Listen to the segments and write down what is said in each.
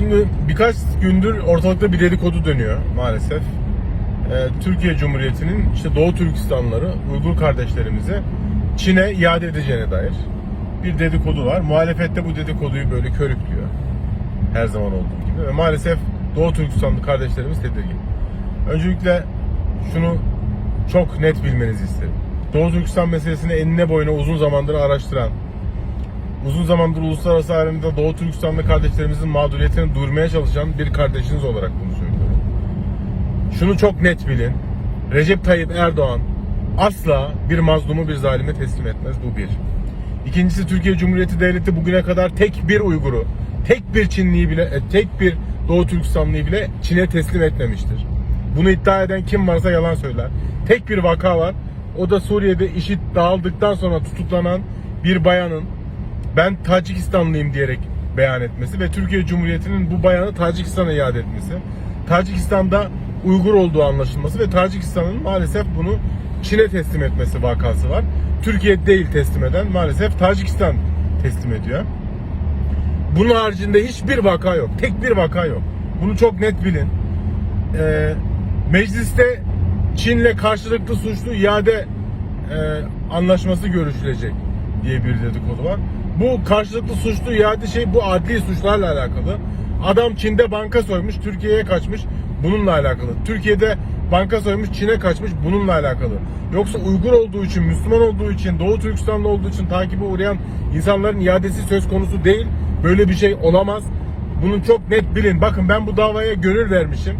Şimdi birkaç gündür ortalıkta bir dedikodu dönüyor maalesef. Ee, Türkiye Cumhuriyeti'nin işte Doğu Türkistanlıları, Uygur kardeşlerimizi Çin'e iade edeceğine dair bir dedikodu var. Muhalefette bu dedikoduyu böyle körüklüyor. Her zaman olduğu gibi. Ve maalesef Doğu Türkistanlı kardeşlerimiz tedirgin. Öncelikle şunu çok net bilmenizi isterim. Doğu Türkistan meselesini enine boyuna uzun zamandır araştıran, uzun zamandır uluslararası arenada Doğu Türkistanlı kardeşlerimizin mağduriyetini duyurmaya çalışan bir kardeşiniz olarak bunu söylüyorum. Şunu çok net bilin. Recep Tayyip Erdoğan asla bir mazlumu bir zalime teslim etmez. Bu bir. İkincisi Türkiye Cumhuriyeti Devleti bugüne kadar tek bir Uygur'u, tek bir Çinliyi bile, e, tek bir Doğu Türkistanlıyı bile Çin'e teslim etmemiştir. Bunu iddia eden kim varsa yalan söyler. Tek bir vaka var. O da Suriye'de işit dağıldıktan sonra tutuklanan bir bayanın ben Tacikistanlıyım diyerek beyan etmesi ve Türkiye Cumhuriyeti'nin bu bayanı Tacikistan'a iade etmesi. Tacikistan'da Uygur olduğu anlaşılması ve Tacikistan'ın maalesef bunu Çin'e teslim etmesi vakası var. Türkiye değil teslim eden maalesef Tacikistan teslim ediyor. Bunun haricinde hiçbir vaka yok. Tek bir vaka yok. Bunu çok net bilin. Ee, mecliste Çin'le karşılıklı suçlu iade e, anlaşması görüşülecek diye bir dedikodu var. Bu karşılıklı suçlu iade şey bu adli suçlarla alakalı. Adam Çin'de banka soymuş, Türkiye'ye kaçmış. Bununla alakalı. Türkiye'de banka soymuş, Çin'e kaçmış. Bununla alakalı. Yoksa Uygur olduğu için, Müslüman olduğu için, Doğu Türkistanlı olduğu için takibe uğrayan insanların iadesi söz konusu değil. Böyle bir şey olamaz. Bunu çok net bilin. Bakın ben bu davaya gönül vermişim.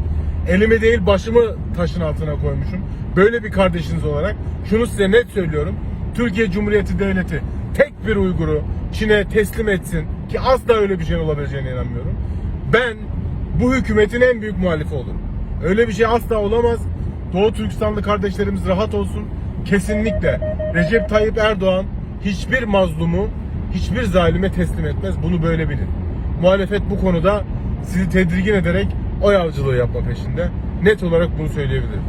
Elimi değil başımı taşın altına koymuşum. Böyle bir kardeşiniz olarak şunu size net söylüyorum. Türkiye Cumhuriyeti Devleti tek bir Uygur'u Çin'e teslim etsin ki asla öyle bir şey olabileceğine inanmıyorum. Ben bu hükümetin en büyük muhalifi olurum. Öyle bir şey asla olamaz. Doğu Türkistanlı kardeşlerimiz rahat olsun. Kesinlikle Recep Tayyip Erdoğan hiçbir mazlumu, hiçbir zalime teslim etmez. Bunu böyle bilin. Muhalefet bu konuda sizi tedirgin ederek oy avcılığı yapma peşinde. Net olarak bunu söyleyebilirim.